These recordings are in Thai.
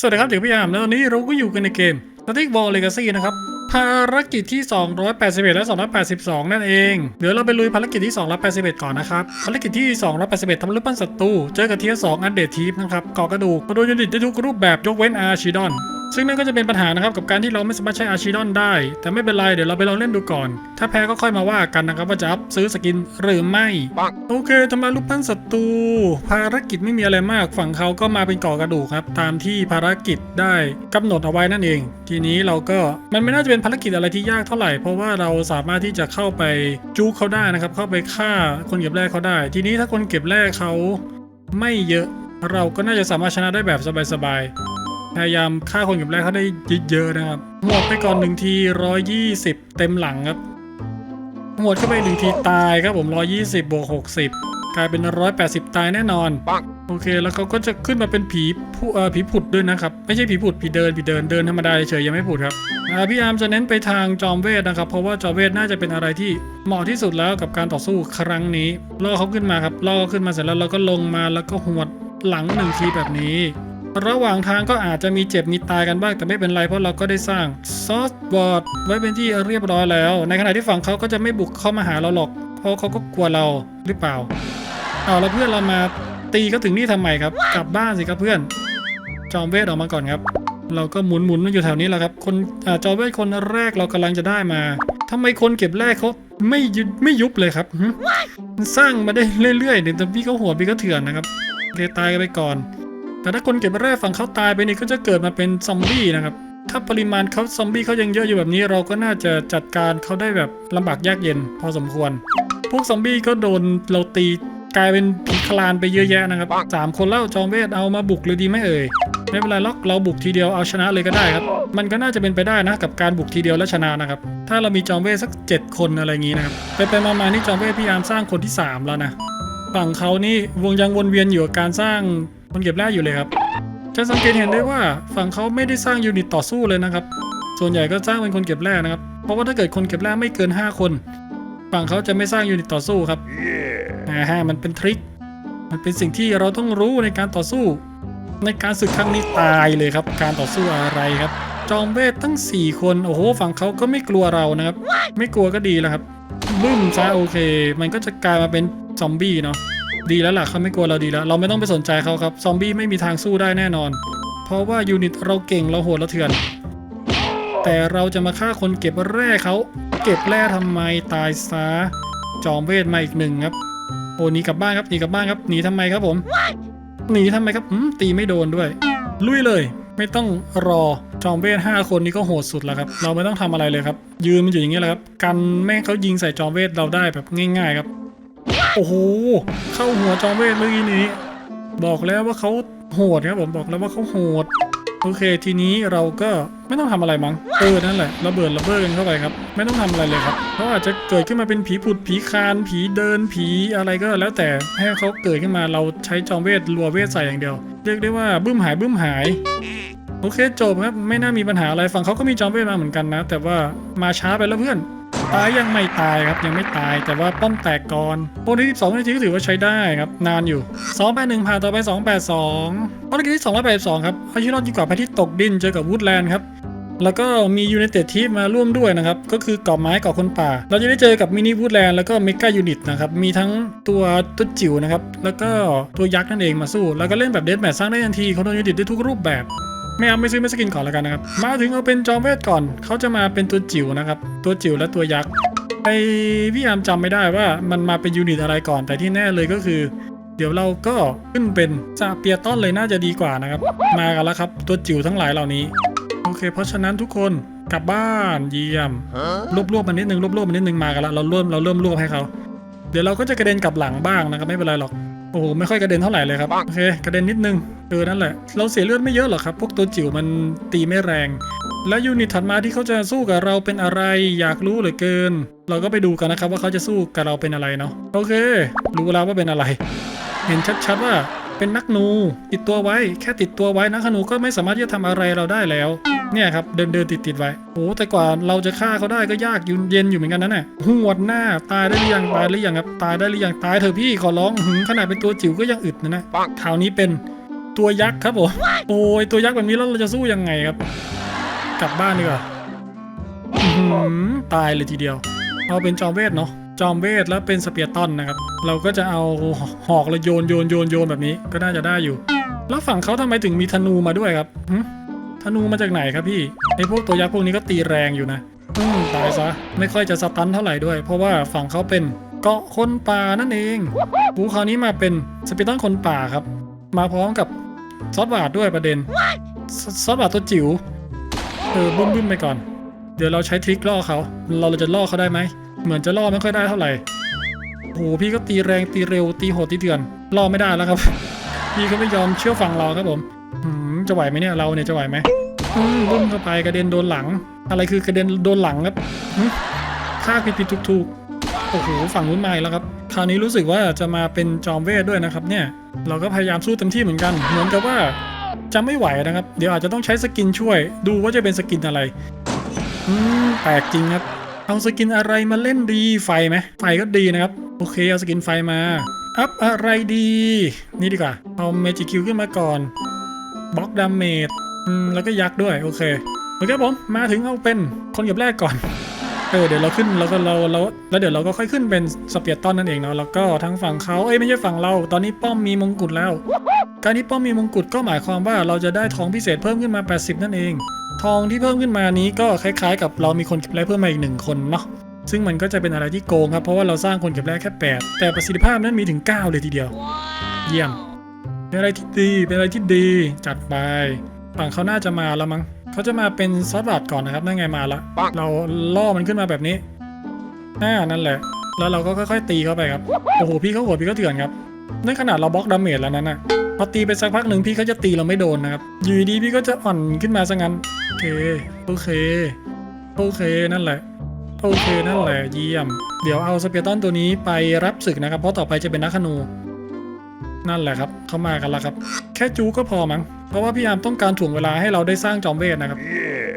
สวัสดีครับเด็กพี่ยามแล้วตอนนี้เราก็อยู่กันในเกม Static Wall Legacy นะครับ ภารกิจที่ 281 และ 282 นั่นเอง เดี๋ยวเราไปลุยภารกิจที่ 281 ก่อนนะครับ ภารกิจที่ 281ทำรูปปั้นศัตรู เจอกับเทียร์2อันเดตทีฟนะครับก่อกระดูกมาโดยยูนิตได้ทุกรูปแบบยกเว้นอาร์ชิดอน ซึ่งนั่นก็จะเป็นปัญหานะครับกับการที่เราไม่สามารถใช้อาร์ชิดอนได้ แต่ไม่เป็นไรเดี๋ยวเราไปลองเล่นดูก่อน ถ้าแพ้ก็ค่อยมาว่ากันนะครับว่าจะอัพซื้อสกินหรือไม่ โอเคทำลายรูปปั้นศัตรูภารกิจไม่มีอะไรมาก ฝั่งเขาก็มาเป็นก่อกระดูกครับ ตามที่ภารกิจได้กำหนดเอาไว้นั่นเอง ทีนี้เราก็มันไม่น่าจะเป็นภารกิจอะไรที่ยากเท่าไหร่ เพราะว่าเราสามารถที่จะเข้าไปจู๊กเขาได้นะครับ เข้าไปฆ่าคนเก็บแร่เขาได้ ทีนี้ถ้าคนเก็บแร่เขาไม่เยอะ เราก็น่าจะสามารถชนะได้แบบสบายๆ พยายามฆ่าคนเก็บแร่เขาได้เยอะๆนะครับหมดไปก่อนหนึ่งที120เต็มหลังครับหมดเข้าไปหนึ่งทีตายครับผม120บบวก60กลายเป็น180ตายแน่นอนโอเคแล้วเขาก็จะขึ้นมาเป็นผีผู้เอ่อผีผุดด้วยนะครับ ไม่ใช่ผีผุดผีเดินผีเดินเดินธรรมดาเฉยยังไม่ผุดครับอ่าพี่อาร์มจะเน้นไปทางจอมเวทนะครับ เพราะว่าจอมเวทน่าจะเป็นอะไรที่เหมาะที่สุดแล้วกับการต่อสู้ครั้งนี้ล่อเขาขึ้นมาครับล่อเขาขึ้นมาเสร็จแล้วเราก็ลงมาแล้วก็หวดหลังหนึ่งทีแบบนี้ ระหว่างทางก็อาจจะมีเจ็บมีตายกันบ้างแต่ไม่เป็นไรเพราะเราก็ได้สร้างซอสบอร์ดไว้เป็นที่เรียบร้อยแล้ว ในขณะที่ฝั่งเขาก็จะไม่บุกเข้ามาหาเราหรอก เพราะเขาก็กลัวเราหรือเปล่าเอาแล้วเพื่อนเรามาตีก็ถึงนี่ทำไมครับ กลับบ้านสิครับเพื่อน จอมเวทออกมาก่อนครับ เราก็หมุนหมุนอยู่แถวนี้แหละครับ คนอจอมเวทคนแรกเรากำลังจะได้มาทำไมคนเก็บแรกเขาไม่ยุบไม่ยุบเลยครับมันสร้างมาได้เรื่อยๆเนี่ยแต่พี่เขาโหดพี่ก็เถื่อนนะครับเลยตายกันไปก่อน แต่ถ้าคนเก็บแร่ฝั่งเขาตายไปนี่ก็จะเกิดมาเป็นซอมบี้นะครับ ถ้าปริมาณเขาซอมบี้เขายังเยอะอยู่แบบนี้ เราก็น่าจะจัดการเขาได้แบบลำบากยากเย็น พอสมควร พวกซอมบี้ก็โดนเราตีกลายเป็นผีคลานไปเยอะแยะนะครับสามคนแล้วจอมเวทเอามาบุกเลยดีไหมเอ่ยไม่เป็นไรหรอกเราบุกทีเดียวเอาชนะเลยก็ได้ครับ มันก็น่าจะเป็นไปได้นะกับการบุกทีเดียวและชนะนะครับ ถ้าเรามีจอมเวทสัก 7 คนอะไรอย่างนี้นะครับ ไปไปมาๆนี่จอมเวทพยายามสร้างคนที่ 3 แล้วนะ ฝั่งเขานี่วงยังวนเวียนอยู่กับการสร้าง คนเก็บแร่อยู่เลยครับจะสังเกตเห็นได้ว่าฝั่งเขาไม่ได้สร้างยูนิตต่อสู้เลยนะครับ ส่วนใหญ่ก็สร้างเป็นคนเก็บแร่นะครับ เพราะว่าถ้าเกิดคนเก็บแร่ไม่เกิน 5 คน ฝั่งเขาจะไม่สร้างยูนิตต่อสู้ครับอ่าฮะมันเป็นทริค มันเป็นสิ่งที่เราต้องรู้ในการต่อสู้ ในการศึกครั้งนี้ตายเลยครับ การต่อสู้อะไรครับ จอมเวทตั้ง 4 คน โอ้โห ฝั่งเขาก็ไม่กลัวเรานะครับ ไม่กลัวก็ดีแล้วครับ บึ้มซะโอเค มันก็จะกลายมาเป็นซอมบี้เนาะ ดีแล้วล่ะเขาไม่กลัวเราดีแล้ว เราไม่ต้องไปสนใจเขาครับ ซอมบี้ไม่มีทางสู้ได้แน่นอน เพราะว่ายูนิตเราเก่งเราโหดเราเถื่อน แต่เราจะมาฆ่าคนเก็บแร่เขา เก็บแร่ทำไมตายซะ จอมเวทมาอีกหนึ่งครับ โอ้หนีกลับบ้านครับหนีกลับบ้านครับหนีทำไมครับผม หนีทำไมครับตีไม่โดนด้วย ลุยเลยไม่ต้องรอจอมเวทห้าคนนี้ก็โหดสุดแล้วครับ เราไม่ต้องทำอะไรเลยครับ ยืนมันอยู่อย่างนี้แหละครับ กันแม่งเขายิงใส่จอมเวทเราได้แบบง่าย ๆ ครับ โอ้โห เข้าหัวจอมเวทเมื่อกี้นี้ บอกแล้วว่าเขาโหดครับผมบอกแล้วว่าเขาโหด โอเคทีนี้เราก็ไม่ต้องทำอะไรมั้งเออนั่นแหละระเบิดระเบิดกันเข้าไปครับ ไม่ต้องทำอะไรเลยครับเขาอาจจะเกิดขึ้นมาเป็นผีผุดผีคานผีเดินผีอะไรก็แล้วแต่ให้เขาเกิดขึ้นมาเราใช้จอมเวทรัวเวทใส่อย่างเดียว เรียกได้ว่าบึ้มหายบึ้มหายโอเคจบครับไม่น่ามีปัญหาอะไรฝั่งเขาก็มีจอมเวทมาเหมือนกันนะ แต่ว่ามาช้าไปแล้วเพื่อน ตายยังไม่ตายครับยังไม่ตายแต่ว่าป้อมแตกก่อนโปรที่12นาทีก็ถือว่าใช้ได้ครับ นานอยู่281ผ่านต่อไป 282ภารกิจที่282ครับเอาชีวิตรอดยิ่งกว่าแพทที่ตกดินเจอกับวูดแลนด์ครับแล้วก็มียู i นเต็ดทีมมาร่วมด้วยนะครับ ก็คือเกาะไม้เกาะคนป่า เราจะได้เจอกับมินิวูดแลนด์แล้วก็เมกายูนิตนะครับ มีทั้งตัวตัวจิ๋วนะครับ แล้วก็ตัวยักษ์นั่นเองมาสู้ แล้วก็เล่นแบบเดสแมทสร้างได้ทันทีเขาโดนยูนิตได้ทุกรูปแบบ ไม่เอาไม่ซื้อไม่สกินก่อนแล้วกันนะครับ มาถึงเอาเป็นจอมเวทก่อน เขาจะมาเป็นตัวจิ๋วนะครับ ตัวจิ๋วและตัวยักษ์ไอพี่ยามจำไม่ได้ว่ามันมาเป็นยูนิตอะไรก่อน แต่ที่แน่เลยก็คือ เดี๋ยวเราก็ขึ้นเป็นซาเปียต้อนเลยน่าจะดีกว่านะครับ มากันแล้วครับ ตัวจิ๋วทั้งหลายเหล่านี้ โอเค เพราะฉะนั้นทุกคนกลับบ้านเยี่ยม รวบรวบมันนิดนึงรวบรวบมันนิดนึงมากันและเราเริ่มเราเริ่มรวบให้เขาเดี๋ยวเราก็จะกระเด็นกลับหลังบ้างนะครับไม่เป็นไรหรอก โอ้โหไม่ค่อยกระเด็นเท่าไหร่เลยครับโอเคกระเด็นนิดนึงเออนั่นแหละ เราเสียเลือดไม่เยอะหรอกครับ พวกตัวจิ๋วมันตีไม่แรง แล้วยูนิตถัดมาที่เขาจะสู้กับเราเป็นอะไรอยากรู้เหลือเกิน เราก็ไปดูกันนะครับว่าเขาจะสู้กับเราเป็นอะไรเนาะโอเค รู้แล้วว่าเป็นอะไร เห็นชัดๆว่า เป็นนักนูติดตัวไว้ แค่ติดตัวไว้นักขนูก็ไม่สามารถที่จะทำอะไรเราได้แล้ว เนี่ยครับเดินเดินติดติดไว้โอ้แต่กว่าเราจะฆ่าเขาได้ก็ยากยุ่นเย็นอยู่เหมือนกันนะเนี่ยหวดหน้าตายได้หรือยังตายหรือยังครับตายได้หรือยังตายเถอะพี่ขอร้องหืมขนาดเป็นตัวจิ๋วก็ยังอึดนะนะคราวนี้เป็นตัวยักษ์ครับผมโอ้ยตัวยักษ์แบบนี้แล้วเราจะสู้ยังไงครับ กลับบ้านดีกว่าตายเลยทีเดียว เอาเป็นจอมเวทเนาะ จอมเวทแล้วเป็นสเปียร์ตันนะครับ เราก็จะเอาหอกแล้วโยนโยนโยนโยนแบบนี้ก็น่าจะได้อยู่ แล้วฝั่งเขาทำไมถึงมีธนูมาด้วยครับธนูมาจากไหนครับพี่ไอพวกตัวยักษ์พวกนี้ก็ตีแรงอยู่นะตายซะไม่ค่อยจะสตันเท่าไหร่ด้วย เพราะว่าฝั่งเขาเป็นเกาะคนป่านั่นเองกูคราวนี้มาเป็นสเปียร์ตันคนป่าครับ มาพร้อมกับซอสบาทด้วยประเด็น ซอสบาทตัวจิ๋วเออบึ้มบึ้มไปก่อน เดี๋ยวเราใช้ทริคล่อเขาเราจะล่อเขาได้ไหม เหมือนจะล่อไม่ค่อยได้เท่าไหร่โอ้โหพี่ก็ตีแรงตีเร็วตีโหดตีเถื่อนล่อไม่ได้แล้วครับ พี่ก็ไม่ยอมเชื่อฟังเราครับผมจะไหวไหมเนี่ยเราเนี่ยจะไหวไหมบึ้มเข้าไปกระเด็นโดนหลัง อะไรคือกระเด็นโดนหลังครับหึฆ่าผิดผิดถูกถูกโอ้โหฝั่งนู้นมาแล้วครับ คราวนี้รู้สึกว่าจะมาเป็นจอมเวทด้วยนะครับ เนี่ย เราก็พยายามสู้เต็มที่เหมือนกัน เหมือนกับว่าจะไม่ไหวนะครับ เดี๋ยวอาจจะต้องใช้สกินช่วย ดูว่าจะเป็นสกินอะไร อืมแปลกจริงครับ เอาสกินอะไรมาเล่นดีไฟไหมไฟก็ดีนะครับ โอเคเอาสกินไฟมา อัพอะไรดี นี่ดีกว่า เอาเมจิคิวขึ้นมาก่อนบล็อกดาเมจอืมแล้วก็ยักษ์ด้วย โอเคโอเคผมมาถึงเอาเป็นคนเก็บแรกก่อนเออเดี๋ยวเราขึ้นแล้วก็เราเราแล้วเดี๋ยวเราก็ค่อยขึ้นเป็นสเปียร์ตันนั่นเองเนาะแล้วก็ทั้งฝั่งเขาเอ้ยไม่ใช่ฝั่งเรา ตอนนี้ป้อมมีมงกุฎแล้ว การที่ป้อมมีมงกุฎก็หมายความว่าเราจะได้ทองพิเศษเพิ่มขึ้นมา 80 นั่นเอง ทองที่เพิ่มขึ้นมานี้ก็คล้ายๆ กับเรามีคนเก็บแร่เพิ่มมาอีกหนึ่งคนเนาะซึ่งมันก็จะเป็นอะไรที่โกงครับเพราะว่าเราสร้างคนเก็บแร่แค่ 8 แต่ประสิทธิภาพนั้นมีถึง 9 เลยทีเดียว เยี่ยมเป็นอะไรที่ดีเป็นอะไรที่ดีจัดไปฝั่งเขาน่าจะมาแล้วมั้งเขาจะมาเป็นซอสบาทก่อนนะครับนั่นไงมาละเราล่อมันขึ้นมาแบบนี้อ่านั่นแหละ แล้วเราก็ค่อยๆตีเข้าไปครับโอ้โหพี่เขาโหดพี่เขาเถื่อนครับนั่นขนาดเราบล็อกดาเมจแล้วนั้นน่ะ พอตีไปสักพักหนึ่งพี่เขาจะตีเราไม่โดนนะครับ อยู่ดีพี่ก็จะอ่อนขึ้นมาซะงั้น โอเค โอเค โอเคนั่นแหละ โอเคนั่นแหละเยี่ยม เดี๋ยวเอาสเปียร์ตันตัวนี้ไปรับศึกนะครับ เพราะต่อไปจะเป็นนักขนู นั่นแหละครับเข้ามากันแล้วครับ แค่จูก็พอมั้ง เพราะว่าพี่ยามต้องการถ่วงเวลาให้เราได้สร้างจอมเวทนะครับ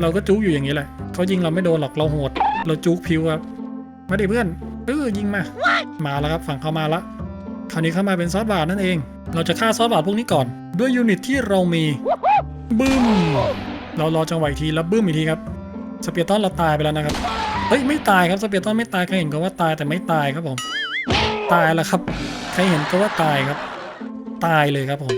เราก็จูอยู่อย่างนี้แหละเขายิงเราไม่โดนหรอกเราโหด เราจูพิวครับมาดิเพื่อนเออยิงมา มาแล้วครับฝั่งเขามาละ คราวนี้เข้ามาเป็นซอสบาทนั่นเอง เราจะฆ่าซอสบาทพวกนี้ก่อน ด้วยยูนิตที่เรามี บึ้ม เรารอจังหวะอีกทีแล้วบึ้มอีกทีครับ สเปียร์ตันเราตายไปแล้วนะครับ เฮ้ยไม่ตายครับสเปียร์ตันไม่ตายใครเห็นก็ว่าตายแต่ไม่ตายครับผม ตายแล้วครับ ใครเห็นก็ว่าตายครับ ตายเลยครับผม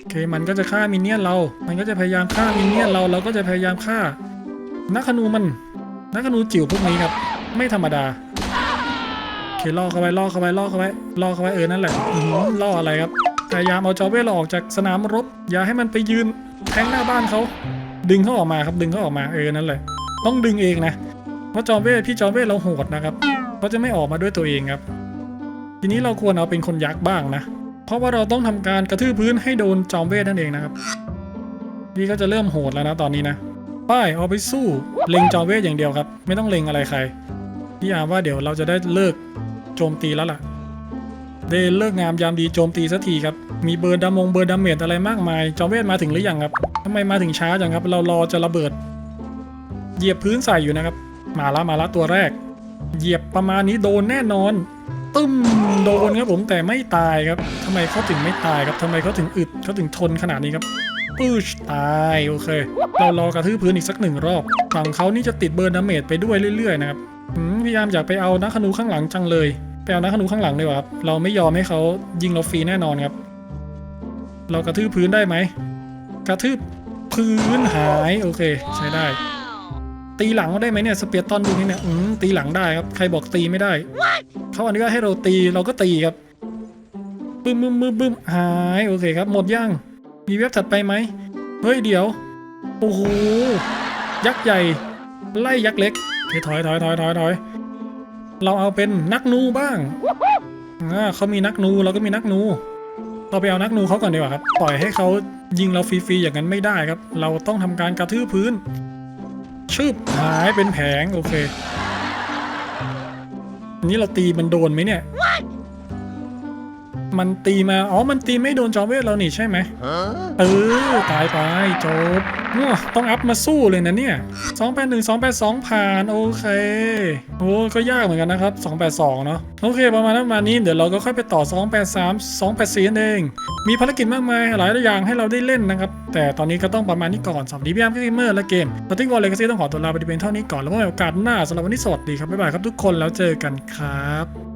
โอเคมันก็จะฆ่ามินเนี่ยนเรา มันก็จะพยายามฆ่ามินเนี่ยนเรา เราก็จะพยายามฆ่านักขนูมันนักขนูจิ๋วพวกนี้ครับ ไม่ธรรมดา เคล่อเข้าไปล่อเข้าไปล่อเข้าไปล่อเข้าไปเออนั่นแหละอื้อหือล่ออะไรครับพยายามเอาจอเวทเราออกจากสนามรบ อย่าให้มันไปยืนแทงหน้าบ้านเขาดึงเขาออกมาครับดึงเขาออกมาเออนั่นแหละ ต้องดึงเองนะเพราะจอมเวทพี่จอมเวทเราโหดนะครับเขาจะไม่ออกมาด้วยตัวเองครับ ทีนี้เราควรเอาเป็นคนยักษ์บ้างนะ เพราะว่าเราต้องทำการกระทืบพื้นให้โดนจอมเวทนั่นเองนะครับพี่ก็จะเริ่มโหดแล้วนะตอนนี้นะป้ายเอาไปสู้เล็งจอมเวทอย่างเดียวครับ ไม่ต้องเล็งอะไรใครพี่อาว่าเดี๋ยวเราจะได้เลิก โจมตีแล้วล่ะได้เลิกงามยามดีโจมตีสักทีครับ มีเบอร์ดามงเบอร์ดาเมจอะไรมากมาย จอมเวทมาถึงหรือยังครับทำไมมาถึงช้าจังครับ เรารอจะระเบิด เหยียบพื้นใส่อยู่นะครับ มาละมาละตัวแรก เหยียบประมาณนี้โดนแน่นอนตึ้มโดนครับผมแต่ไม่ตายครับทำไมเขาถึงไม่ตายครับทำไมเขาถึงอึดเขาถึงทนขนาดนี้ครับปื้ชตายโอเค เรารอกระทืบพื้นอีกสักหนึ่งรอบฝั่งเขานี่จะติดเบอร์ดาเมจไปด้วยเรื่อยๆนะครับพยายามอยากไปเอานักขนูข้างหลังจังเลย ไปเอานักขนูข้างหลังดีกว่าครับ เราไม่ยอมให้เขายิงเราฟรีแน่นอนครับ เรากระทืบพื้นได้ไหม กระทืบพื้นหายโอเค ใช้ได้ ตีหลังได้ไหมเนี่ยสเปียร์ตอนดูนี่เนี่ยอืมตีหลังได้ครับ ใครบอกตีไม่ได้ เขาอนุญาตให้เราตีเราก็ตีครับบึ้มบึ้มบึ้มบึ้มหายโอเคครับหมดย่างมีเว็บถัดไปไหมเฮ้ยเดี๋ยวโอ้โหยักษ์ใหญ่ ไล่ยักษ์เล็กโอเคถอยถอยถอยถอยถอย เราเอาเป็นนักนูบ้างอ่าเขามีนักนูเราก็มีนักนูเราไปเอานักนูเขาก่อนดีกว่าครับ ปล่อยให้เขายิงเราฟรีๆอย่างนั้นไม่ได้ครับ เราต้องทำการกระทืบพื้น ชืบหายเป็นแผงโอเคอันนี้เราตีมันโดนไหมเนี่ย มันตีมา อ๋อ มันตีไม่โดนจอมเวทเรานี่ใช่ไหมเออ ตายไปจบอ้อต้องอัพมาสู้เลยนะเนี่ย 281 282 ผ่าน โอเค โอ้ก็ยากเหมือนกันนะครับ 282 เนาะ โอเค ประมาณนั้นประมาณนี้เดี๋ยวเราก็ค่อยไปต่อ 283 284นั่นเอง มีภารกิจมากมาย หลายอย่างให้เราได้เล่นนะครับ แต่ตอนนี้ก็ต้องประมาณนี้ก่อนสวัสดีพี่อาร์มพี่เมอร์และเกมสติ๊กวอลเลกซี่ต้องขอตัวลาไปเพียงเท่านี้ก่อน แล้วพบกันใหม่โอกาสหน้าสำหรับวันนี้สวัสดีครับบ๊ายบายครับทุกคนแล้วเจอกันครับ